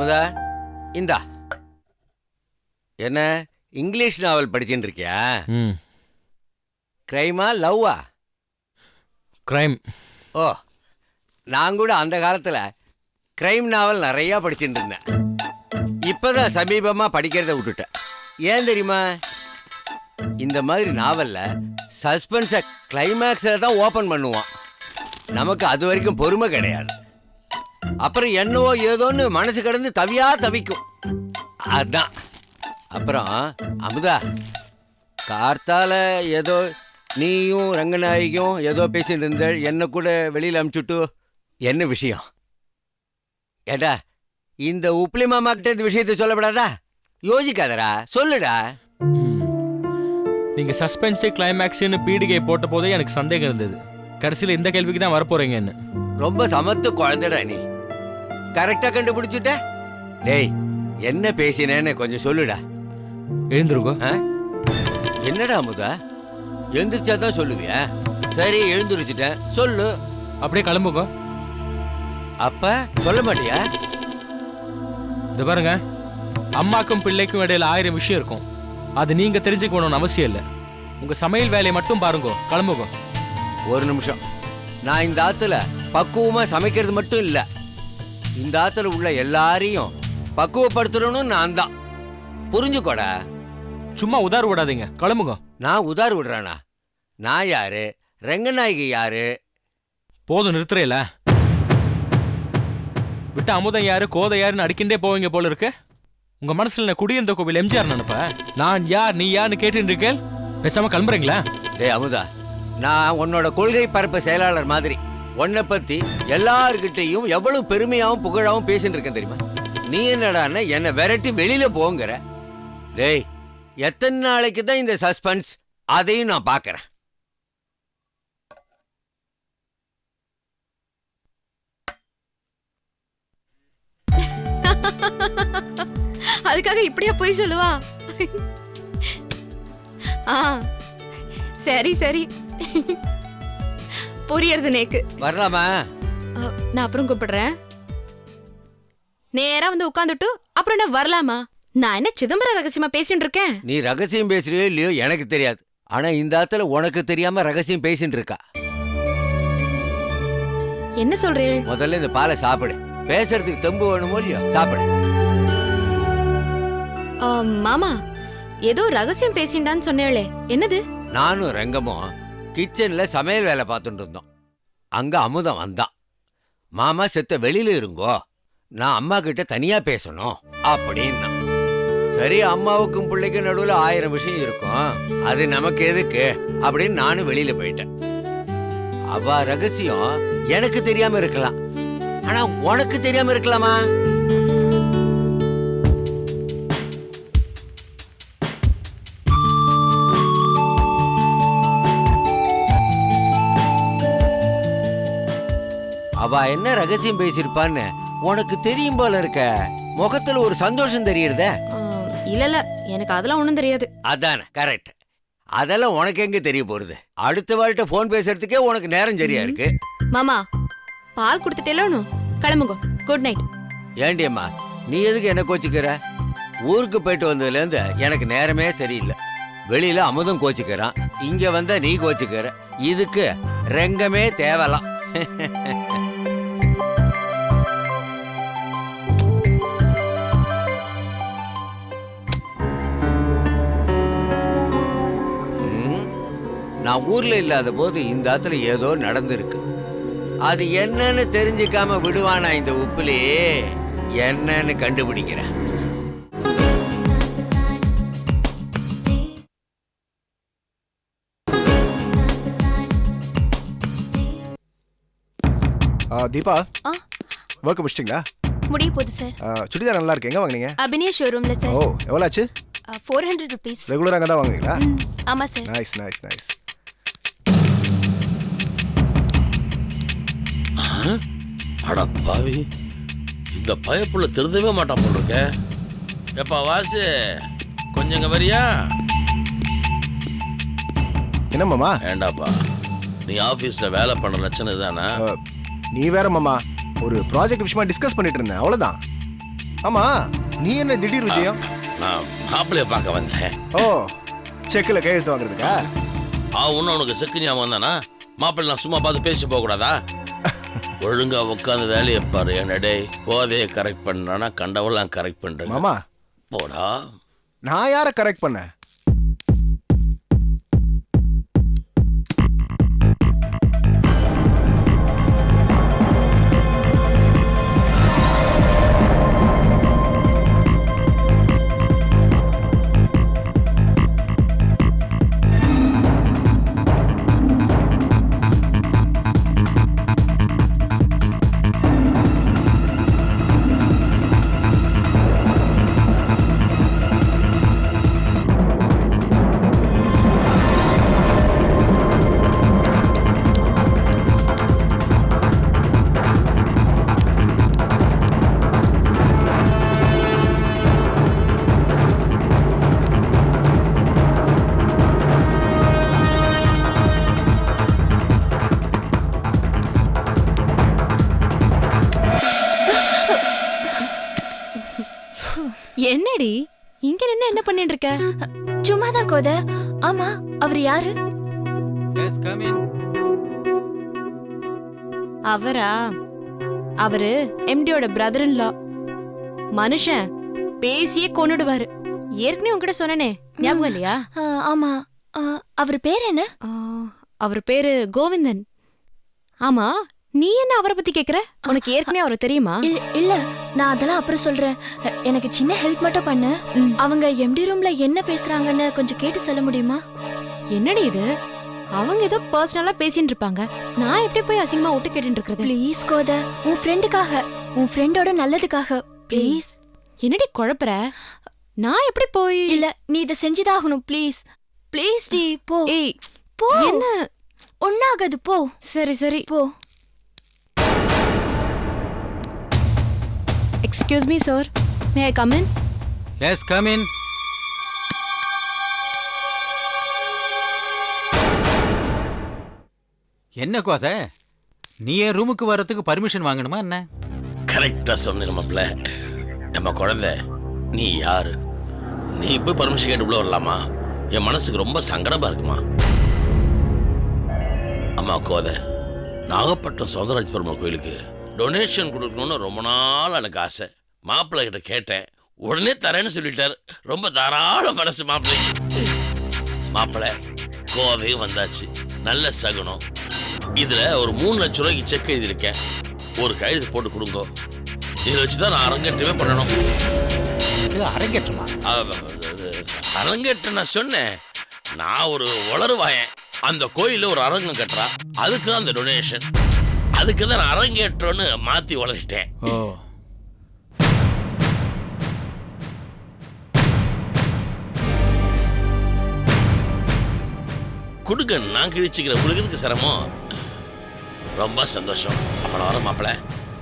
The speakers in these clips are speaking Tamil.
அமுதா இந்தா. என்ன இங்கிலீஷ் நாவல் படிச்சுட்டு இருக்கியா? ம். கிரைமா லவ்வா கிரைம் ஓ நான் கூட அந்த காலத்தில் கிரைம் நாவல் நிறையா படிச்சுட்டு இருந்தேன். இப்போதான் சமீபமாக படிக்கிறத விட்டுட்டேன். ஏன் தெரியுமா? இந்த மாதிரி நாவலில் சஸ்பென்ஸை கிளைமேக்ஸில் தான் ஓப்பன் பண்ணுவான். நமக்கு அது வரைக்கும் பொறுமை கிடையாது. அப்புறம் என்னவோ ஏதோன்னு மனசு கிடந்து தவியா தவிக்கும். அதான். அப்புறம் அமுதா கார்த்தால ஏதோ நீயும் ரங்கநாயகியும் ஏதோ பேசிட்டு இருந்த என்ன கூட வெளியில் அமுச்சுட்டு என்ன விஷயம்? ஏடா இந்த உப்ளி மாமா கிட்ட இந்த விஷயத்தை சொல்லப்படாதா? யோசிக்காதடா சொல்லுடா. ம். நீங்க சஸ்பென்ஸு கிளைமேக்ஸ்னு பீடிகை போட்ட போதே எனக்கு சந்தேகம் இருந்தது. கடைசியில் இந்த கேள்விக்கு தான் வரப்போறீங்கன்னு. ரொம்ப சமத்து குழந்தைடா நீ. கரெக்டா கண்டுபிடிச்சுட்ட? டேய் என்ன பேசினேன்னு கொஞ்சம் சொல்லுடா. எழுந்துருங்கோ? என்னடா அமுதா எழுந்திரிச்சா தான் சொல்லுவியா? சரி எழுந்திருச்சிட்டேன். சொல்லு. அப்படியே கிளம்புங்க. அப்ப சொல்ல மாட்டியா? இது பாருங்க அம்மாக்கும் பிள்ளைக்கும் இடையில ஆயிரம் விஷயம் இருக்கும். அது நீங்க தெரிஞ்சுக்கணும்னு அவசியம் இல்லை. உங்க சமையல் வேலையை மட்டும் பாருங்க. கிளம்புங்க. ஒரு நிமிஷம். நான் இந்த ஆத்துல பக்குவமா சமைக்கிறது மட்டும் இல்ல. இந்த ஆத்துல உள்ள எல்லாரையும் பக்குவப்படுத்தணும் நான் தான். புரிஞ்சுக்கோடா. சும்மா உதார் விடாதீங்க. கிளம்புங்க. நான் உதார் விடுறானா? நான் யாரு? ரெங்கநாயகி யாரு? போதும் நிறுத்துறேல. விட்டு அமுதம் யாரு கோதை யாருன்னு அடிக்கின்றே போவீங்க போல இருக்கு. உங்க மனசுல நான் குடியிருந்த கோவில் எம்ஜிஆர் நினைப்ப? நான் யார் நீ யாருன்னு கேட்டுட்டு இருக்கேன்? பேசாம கிளம்புறீங்களா? டேய் அமுதா. நான் உன்னோட கொள்கை பரப்பு செயலாளர் மாதிரி. உன்னை பத்தி எல்லார்கிட்டையும் எவ்வளவு பெருமையாவும் புகழாவும் பேசிட்டு இருக்கேன் தெரியுமா? நீ என்னடான்னா என்னை விரட்டி வெளியில போங்கிற. டேய் எத்தனை நாளைக்கு தான் இந்த சஸ்பென்ஸ்? அதையும் நான் பாக்குறேன் அதுக்காக இப்படியா போய் சொல்லுவா? ஆ சரி சரி. புரியறது நேக்கு. வரலாமா? நான் அப்புறம் கூப்பிடுறேன். நேரா வந்து உட்காந்துட்டு அப்புறம் என்ன வரலாமா? நான் என்ன சிதம்பரம் ரகசியமா பேசிட்டு இருக்கேன்? நீ ரகசியம் பேசுறியோ இல்லையோ எனக்கு தெரியாது. ஆனா இந்த ஆத்துல உனக்கு தெரியாம ரகசியம் பேசிட்டு இருக்கா. என்ன சொல்றீள் முதல்ல இந்த பாலை சாப்பிடு. பேசுறதுக்கு தெம்பு வேணுமோ இல்லையோ சாப்பிடு. மாமா ஏதோ ரகசியம் பேசிண்டான்னு சொன்னேளே. என்னது? நானும் ரெங்கமும் கிச்சனில் சமையல் வேலை பார்த்துட்டு இருந்தோம். அங்கே அமுதம் வந்தான். மாமா செத்த வெளியில இருங்கோ. நான் அம்மா கிட்ட தனியா பேசணும் அப்படின்னா. சரி அம்மாவுக்கும் பிள்ளைக்கும் நடுவில் ஆயிரம் விஷயம் இருக்கும். அது நமக்கு எதுக்கு? அப்படின்னு நானும் வெளியில போயிட்டேன். அவ ரகசியம் எனக்கு தெரியாம இருக்கலாம். ஆனா உனக்கு தெரியாம இருக்கலாமா? அவ என்ன ரகசியம் பேசியிருப்பான்னு உனக்கு தெரியும் போல இருக்க. முகத்துல ஒரு சந்தோஷம் தெரியுறதே? இல்ல இல்ல. எனக்கு அதெல்லாம் ஒண்ணும் தெரியாது. அதானே கரெக்ட் அதெல்லாம் உனக்கு எங்க தெரிய போறது? அடுத்த வாழ்கிட்ட ஃபோன் பேசுறதுக்கே உனக்கு நேரம் சரியா இருக்கு. மாமா பால் கொடுத்துட்டேலோனு கிளம்புங்க. குட் நைட் ஏண்டி அம்மா நீ எதுக்கு என்ன கோச்சிக்கிற? ஊருக்கு போயிட்டு வந்ததுல இருந்து எனக்கு நேரமே சரியில்லை. வெளியில அமுதம் கோச்சிக்கிறான். இங்க வந்தா நீ கோச்சிக்கிற. இதுக்கு ரெங்கமே தேவலாம். நான் ஊர்ல இல்லாத போது இந்த ஆத்துல ஏதோ நடந்திருக்கு. அது என்னன்னு தெரிஞ்சுக்காம விடுவானா இந்த உப்புலி? என்னன்னு கண்டுபிடிக்கிறேன். ஆ, தீபா ஆ. ஒர்க் முடிச்சிட்டிங்களா? முடிய போகுது சார் ஆ, சுடிதார் நல்லா இருக்கு. எங்க வாங்குனீங்க? அபிநய ஷோரூம்ல ஓ சார் எவ்வளோ ஆச்சு ஃபோர் ஹண்ட்ரட் ருபீஸ் ரெகுலராக அங்கே தான் வாங்குவீங்களா? ஆமா சார் நைஸ் நைஸ் நைஸ் அட பாவி. இந்த பயப்புள்ள திருந்தவே மாட்டான் போல் இருக்க எப்பா வாசு? கொஞ்சம் இங்க வரியா? என்ன மாமா? ஏண்டாப்பா நீ ஆபீஸ்ல வேலை பண்ண லட்சணம் தானே நீ வேற மாமா ஒரு ப்ராஜெக்ட் விஷயமா டிஸ்கஸ் பண்ணிட்டு இருந்தேன் அவ்வளோதான் ஆமா நீ என்ன திடீர் விஜயம்? நான் மாப்பிள்ளைய பார்க்க வந்தேன். ஓ செக்கில் கையெழுத்து வாங்குறதுக்கா? ஆ ஒன்றும் உனக்கு செக்கு ஞாபகம் வந்தானா மாப்பிள்ளை நான் சும்மா பார்த்து பேசி போகக்கூடாதா? ஒழுங்கா உட்காந்து வேலையை பாரு என்னடே கோதையை கரெக்ட் பண்ணானா கண்டவெல்லாம் கரெக்ட் பண்றேன் மாமா. போடா. நான் யாரை கரெக்ட் பண்ணேன்? சும்மா தான் கோத. ஆமா அவர் யாரு? எஸ் கம் இன் அவரா? அவரு எம்டியோட பிரதர் இன் லா மனுஷன் பேசியே கொன்னுடுவாரு. ஏற்கனவே உன்கிட்ட சொன்னனே ஞாபகம் இல்லையா? ஆமா. அவர் பேர் என்ன? அவர் பேரு கோவிந்தன். ஆமா நீ என்ன அவரை பத்தி கேக்குற? உனக்கு ஏற்கனவே அவரை தெரியுமா? இல்ல நான் அதெல்லாம் அப்புறம் சொல்றேன். எனக்கு சின்ன ஹெல்ப் மட்டும் பண்ணு. அவங்க எம்டி ரூம்ல என்ன பேசுறாங்கன்னு கொஞ்சம் கேட்டு சொல்ல முடியுமா? என்னடி இது? அவங்க ஏதோ பர்சனலா பேசிட்டு இருப்பாங்க. நான் எப்படி போய் அசிங்கமா விட்டு கேட்டுட்டு இருக்கிறது? ப்ளீஸ் கோத. உன் ஃப்ரெண்டுக்காக உன் ஃப்ரெண்டோட நல்லதுக்காக. ப்ளீஸ் என்னடி குழப்புற? நான் எப்படி போய் இல்ல நீ இதை செஞ்சுதான் ஆகணும் ப்ளீஸ் ப்ளீஸ் டி போ. ஏய் போ. என்ன? ஒன்னாகாது போ. சரி சரி. போ. Excuse me sir may I come in yes come in என்ன கோத? நீ என் ரூமுக்கு வர்றதுக்கு பர்மிஷன் வாங்கணுமா என்ன? கரெக்டா சொன்ன மாப்பிள்ள. நம்ம குழந்தை நீ யாரு? நீ போய் பர்மிஷன் கேட்டு உள்ள வரலாமா? என் மனசுக்கு ரொம்ப சங்கடமா இருக்குமா? அம்மா கோதை நாகப்பட்டினம் சௌந்தரராஜ் பெருமாள் கோயிலுக்கு டொனேஷன் கொடுக்கணும்னு ரொம்ப நாள் எனக்கு ஆசை. மாப்பிள்ளை கிட்ட கேட்டேன். உடனே தரேன்னு சொல்லிட்டாரு. ரொம்ப தாராள மனசு மாப்பிள்ளை. மாப்பிள்ளை கோவையும் வந்தாச்சு. நல்ல சகுனம். இதுல ஒரு மூணு லட்சம் ரூபாய்க்கு செக் எழுதியிருக்கேன். ஒரு கையெழுத்து போட்டு கொடுங்க. இதை வச்சு தான் நான் அரங்கேற்றமே பண்ணணும். இது அரங்கேற்றமா? அ- அது அரங்கேற்றம் நான் சொன்னேன். நான் ஒரு வளருவாயன். அந்த கோயில்ல ஒரு அரங்கம் கட்டுறா அதுக்கு தான் அந்த டொனேஷன் அதுக்கு தான் நான் அரங்கேற்றம்னு மாத்தி வளர்ச்சிட்டேன் ஓ. கொடுங்க நான் கிழிச்சுக்கிறேன் உங்களுக்கு எதுக்கு சிரமம். ரொம்ப சந்தோஷம். அப்புறம் வர மாப்பிள்ள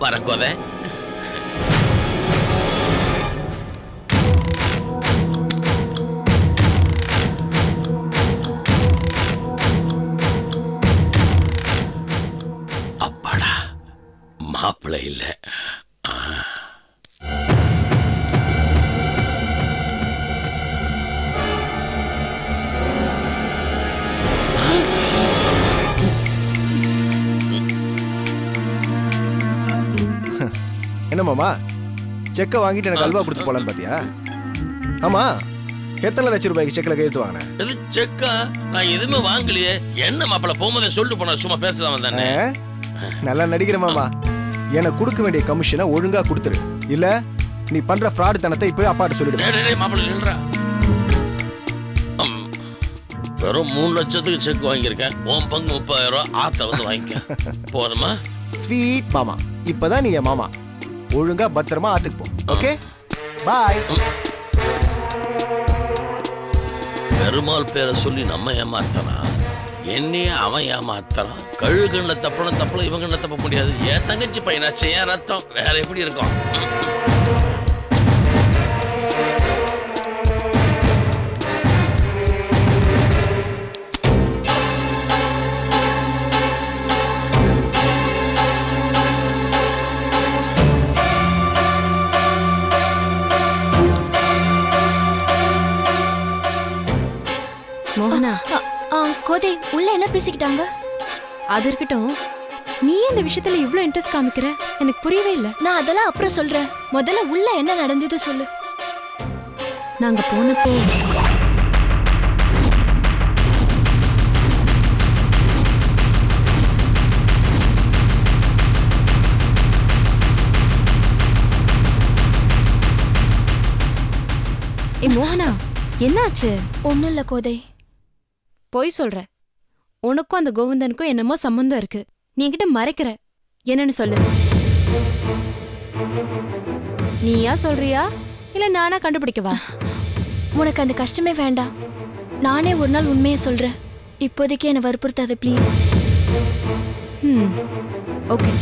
வரேன் கோதை. மாப்பிள்ளை இல்லை. என்ன மாமா? செக்கை வாங்கிட்டு எனக்கு அல்வா கொடுத்து போலான்னு பாத்தியா? ஆமா. எத்தனை லட்சம் ரூபாய்க்கு செக்கில் கையெழுத்து வாங்கினேன் இது செக்கா? நான் எதுவுமே வாங்கலையே. என்ன மாப்பிள்ள போகும்போதே சொல்லிட்டு போன சும்மா பேசதான் வந்தானே? நல்லா நடிக்கிற மாமா. எனக்கு கொடுக்க வேண்டிய கமிஷனை ஒழுங்கா கொடுத்துரு. இல்ல நீ பண்ற ஃப்ராடு தனத்தை இப்பவே அப்பாட்ட சொல்லிடு. மாப்பிள்ளை வெறும் மூணு லட்சத்துக்கு செக் வாங்கியிருக்கேன். உன் பங்கு முப்பதாயிரம் ரூபாய் ஆத்த வந்து வாங்கிக்க. போதுமா? ஸ்வீட் மாமா. இப்பதான் நீ என் மாமா. ஒழுங்கா பத்திரமா ஆத்துக்கு போ. ஓகே பாய் பெருமாள் பேரை சொல்லி நம்ம ஏமாத்தனா என்னையே அவன் ஏமாத்தறான். கழுகுன்ன தப்புன தப்புல இவங்க தப்ப முடியாது. என் தங்கச்சி பையனாச்சு என் ரத்தம். வேற எப்படி இருக்கும்? ம். பேசிக்கிட்டாங்க? அது இருக்கட்டும். நீ இந்த விஷயத்துல இவ்ளோ இன்ட்ரெஸ்ட் காமிக்கிற? எனக்கு புரியவே இல்ல. நான் அதெல்லாம் அப்புறம் சொல்றேன். முதல்ல உள்ள என்ன நடந்தது சொல்லு. நாங்க போனப்போ ஏ மோகனா என்னாச்சு? ஒண்ணும் இல்ல கோதை. பொய் சொல்ற. உனக்கும் அந்த கோவிந்தனுக்கும் என்னமோ சம்பந்தம் இருக்கு. நீ என்கிட்ட மறைக்கிற. என்னன்னு சொல்லு. நீயா சொல்றியா? இல்ல நானா கண்டுபிடிக்கவா உனக்கு அந்த கஷ்டமே வேண்டாம். நானே ஒரு நாள் உண்மையை சொல்றேன். இப்போதைக்கு என்னை வற்புறுத்தாத ப்ளீஸ் ம் ஓகே.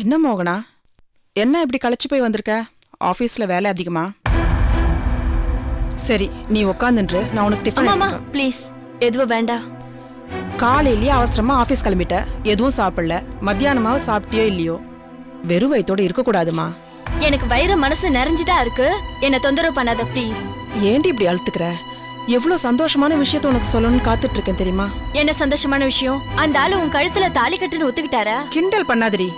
என்ன மோகனா? என்ன இப்படி களைச்சு போய் வந்திருக்க? ஆஃபீஸில் வேலை அதிகமா? சரி நீ உட்காந்துன்று நான் உனக்கு டிஃபன் எடுத்துட்டு வரேன். ப்ளீஸ் எதுவும் வேண்டாம் காலையிலேயே அவசரமா ஆஃபீஸ் கிளம்பிட்ட. எதுவும் சாப்பிடல. மத்தியானமாவது சாப்பிட்டியோ இல்லையோ? வெறும் வயித்தோட இருக்கக்கூடாதுமா எனக்கு வயிறு மனசு நிறைஞ்சுதான் இருக்கு. என்னை தொந்தரவு பண்ணாத ப்ளீஸ் ஏண்டி இப்படி அழுத்துக்கிற? எவ்வளோ சந்தோஷமான விஷயத்த உனக்கு சொல்லணும்னு காத்துட்டு இருக்கேன் தெரியுமா? என்ன சந்தோஷமான விஷயம்? அந்த ஆளு உன் கழுத்துல தாலி கட்டுன்னு ஒத்துக்கிட்டாரா? கிண்டல் பண்ணாதடி.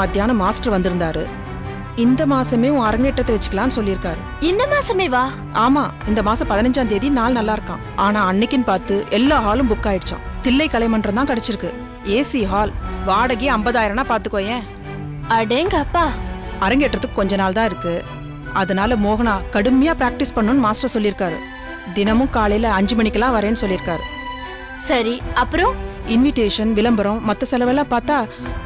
மத்தியானம் மாஸ்டர் வந்திருந்தாரு. இந்த மாசமே உன் அரங்கேற்றத்தை வச்சுக்கலாம்னு சொல்லியிருக்காரு. இந்த மாசமே வா? ஆமா இந்த மாசம் பதினஞ்சாம் தேதி நாள் நல்லா இருக்கான் ஆனா அன்னைக்குன்னு பார்த்து எல்லா ஹாலும் புக் ஆயிடுச்சான் தில்லை கலைமன்றம் தான் கிடைச்சிருக்கு. ஏசி ஹால் வாடகை ஐம்பதாயிரம்னா பாத்துக்கோயேன் அடேங்க அப்பா. அரங்கேற்றத்துக்கு கொஞ்ச நாள் தான் இருக்கு. அதனால மோகனா கடுமையா பிராக்டிஸ் பண்ணணும்னு மாஸ்டர் சொல்லியிருக்காரு. தினமும் காலையில அஞ்சு மணிக்கெல்லாம் வரேன்னு சொல்லியிருக்காரு. சரி அப்புறம்? இன்விடேஷன் விளம்பரம் மத்த செலவெல்லாம் பார்த்தா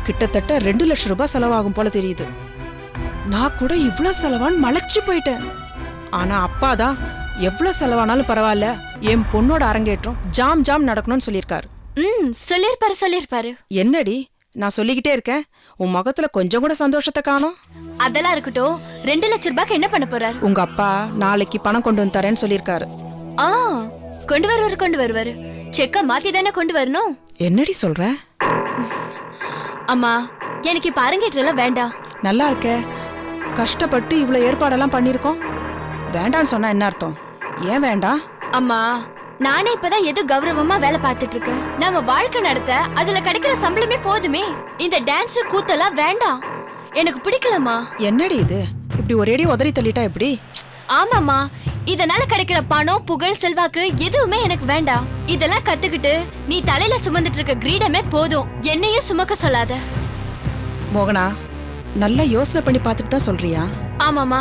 கிட்டத்தட்ட ரெண்டு லட்சம் ரூபாய் செலவாகும் போல தெரியுது. நான் கூட இவ்ளோ செலவான்னு மலைச்சு போயிட்டேன். ஆனா அப்பா தான் எவ்வளவு செலவானாலும் பரவாயில்ல. என் பொண்ணோட அரங்கேற்றம் ஜாம் ஜாம் நடக்கணும்னு சொல்லியிருக்காரு. ம் சொல்லிருப்பாரு சொல்லிருப்பாரு என்னடி? நான் சொல்லிக்கிட்டே இருக்கேன். உன் முகத்துல கொஞ்சம் கூட சந்தோஷத்தை காணோம். அதெல்லாம் இருக்கட்டும். ரெண்டு லட்சம் ரூபாய்க்கு என்ன பண்ண போறாரு? உங்க அப்பா நாளைக்கு பணம் கொண்டு வந்து தரேன்னு சொல்லியிருக்காரு. ஆ. கொண்டு வருவாரு கொண்டு வருவாரு. செக்க மாத்தி தானே கொண்டு வரணும்? என்னடி சொல்ற? அம்மா எனக்கு இப்ப அரங்கேற்றலாம் வேண்டாம் நல்லா இருக்க. கஷ்டப்பட்டு இவ்வளோ ஏற்பாடெல்லாம் பண்ணியிருக்கோம் வேண்டான்னு சொன்னா என்ன அர்த்தம்? ஏன் வேண்டாம் அம்மா நானே இப்பதான் ஏதோ கௌரவமா வேலை பார்த்துட்டு இருக்கேன். நம்ம வாழ்க்கை நடத்த அதுல கிடைக்கிற சம்பளமே போதுமே. இந்த டான்ஸ் கூத்தெல்லாம் வேண்டாம். எனக்கு பிடிக்கலம்மா. என்னடி இது? இப்படி ஒரேடி உதறி தள்ளிட்டா எப்படி? ஆமாம்மா. இதனால கிடைக்கிற பணம் புகழ் செல்வாக்கு எதுவுமே எனக்கு வேண்டாம். இதெல்லாம் கத்துக்கிட்டு நீ தலையில சுமந்துட்டு இருக்க கிரீடமே போதும். என்னையும் சுமக்க சொல்லாத. மோகனா நல்லா யோசனை பண்ணி பார்த்துட்டு தான் சொல்றியா? ஆமாமா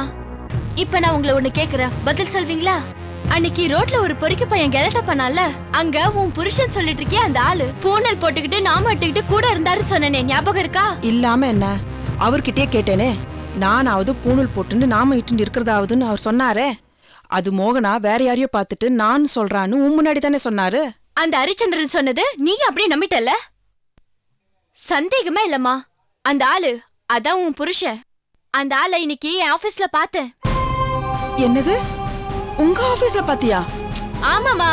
இப்ப நான் உங்களை ஒண்ணு கேக்குறேன். பதில் சொல்வீங்களா? அன்னைக்கு ரோட்ல ஒரு பொறுக்கி பையன் கெலட்ட பண்ணால அங்க உன் புருஷன் சொல்லிட்டு இருக்கிய அந்த ஆளு. பூனல் போட்டுக்கிட்டு நாம இட்டுக்கிட்டு கூட இருந்தாருன்னு சொன்னனே. ஞாபகம் இருக்கா? இல்லாம என்ன? அவர்கிட்டயே கேட்டேனே. நானாவது பூணூல் போட்டுன்னு நாம இட்டு இருக்கிறதாவதுன்னு அவர் சொன்னாரே. அது மோகனா வேற யாரையோ பார்த்துட்டு நான் சொல்றான்னு உன் முன்னாடி தானே சொன்னாரு? அந்த ஹரிச்சந்திரன் சொன்னது நீ அப்படியே நம்பிட்டல சந்தேகமே இல்லம்மா. அந்த ஆளு அதான் உன் புருஷன். அந்த ஆளை இன்னைக்கு என் ஆபீஸ்ல பார்த்தேன். என்னது? உங்க ஆபீஸ்ல பாத்தியா? ஆமாமா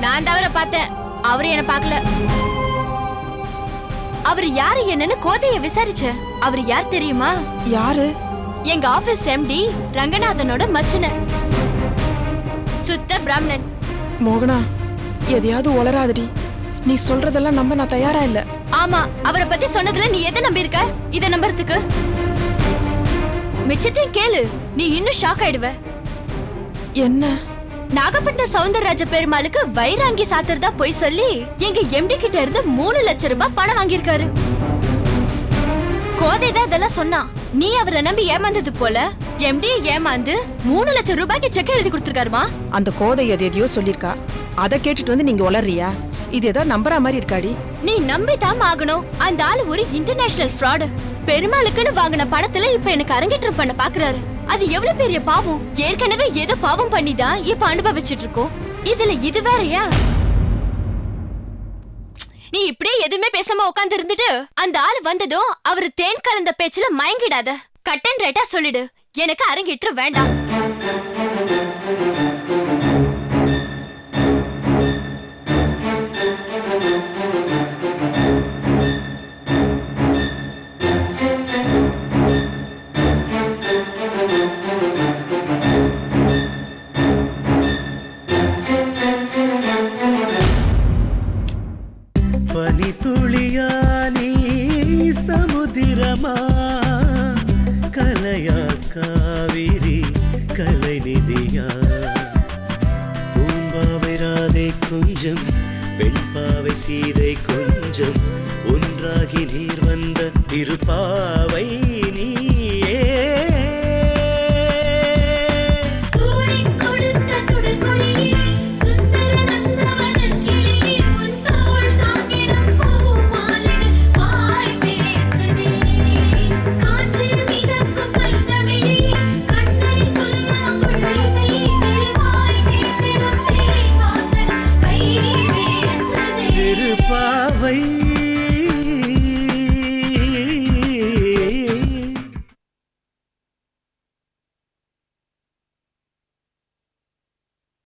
நான் தவிர பார்த்தேன். அவரு என்ன பார்க்கல. அவர் யாரு என்னன்னு கோதைய விசாரிச்சேன் அவர் யார் தெரியுமா? யாரு? எங்க ஆபீஸ் எம்டி ரங்கநாதனோட மச்சன சுத்த பிராமணன். மோகனா எதையாவது உளராதடி நீ சொல்றதெல்லாம் நம்ப நான் தயாரா இல்ல. ஆமா அவரை பத்தி சொன்னதுல நீ எதை நம்பியிருக்க? இத நம்புறதுக்கு. மிச்சத்தையும் கேளு நீ இன்னும் ஷாக் ஆயிடுவ. என்ன? நாகப்பட்டினம் சவுந்தரராஜ பெருமாளுக்கு வைராங்கி சாத்துறதா போய் சொல்லி எங்க எம்டி கிட்ட இருந்து மூணு லட்சம் ரூபாய் பணம் வாங்கியிருக்காரு. கோதை தான் இதெல்லாம் சொன்னான் நீ அவரை நம்பி ஏமாந்தது போல எம்டி ஏமாந்து மூணு லட்சம் ரூபாய்க்கு செக் எழுதி கொடுத்திருக்காருமா? அந்த கோதை எது எதையோ சொல்லிருக்கா அதை கேட்டுட்டு வந்து நீங்க உளறியா? இது ஏதோ நம்புற மாதிரி இருக்காடி. நீ நம்பிதான் ஆகணும். அந்த ஆள் ஒரு இன்டர்நேஷனல் ஃப்ராடு பெருமாளுக்குன்னு வாங்கின பணத்துல இப்ப எனக்கு அரங்கேற்றம் பண்ண பாக்குறாரு. அது எவ்வளவு பெரிய பாவம்? ஏற்கனவே ஏதோ பாவம் பண்ணிதான் இப்ப அனுபவிச்சுட்டு இருக்கோம் இதுல இது வேறையா? நீ இப்படியே எதுவுமே பேசாம உட்கார்ந்து இருந்துட்டு அந்த ஆள் வந்ததும் அவரு தேன் கலந்த பேச்சுல மயங்கிடாத. கட்டன் ரேட்டா சொல்லிடு. எனக்கு அரங்கேற்று வேண்டாம்.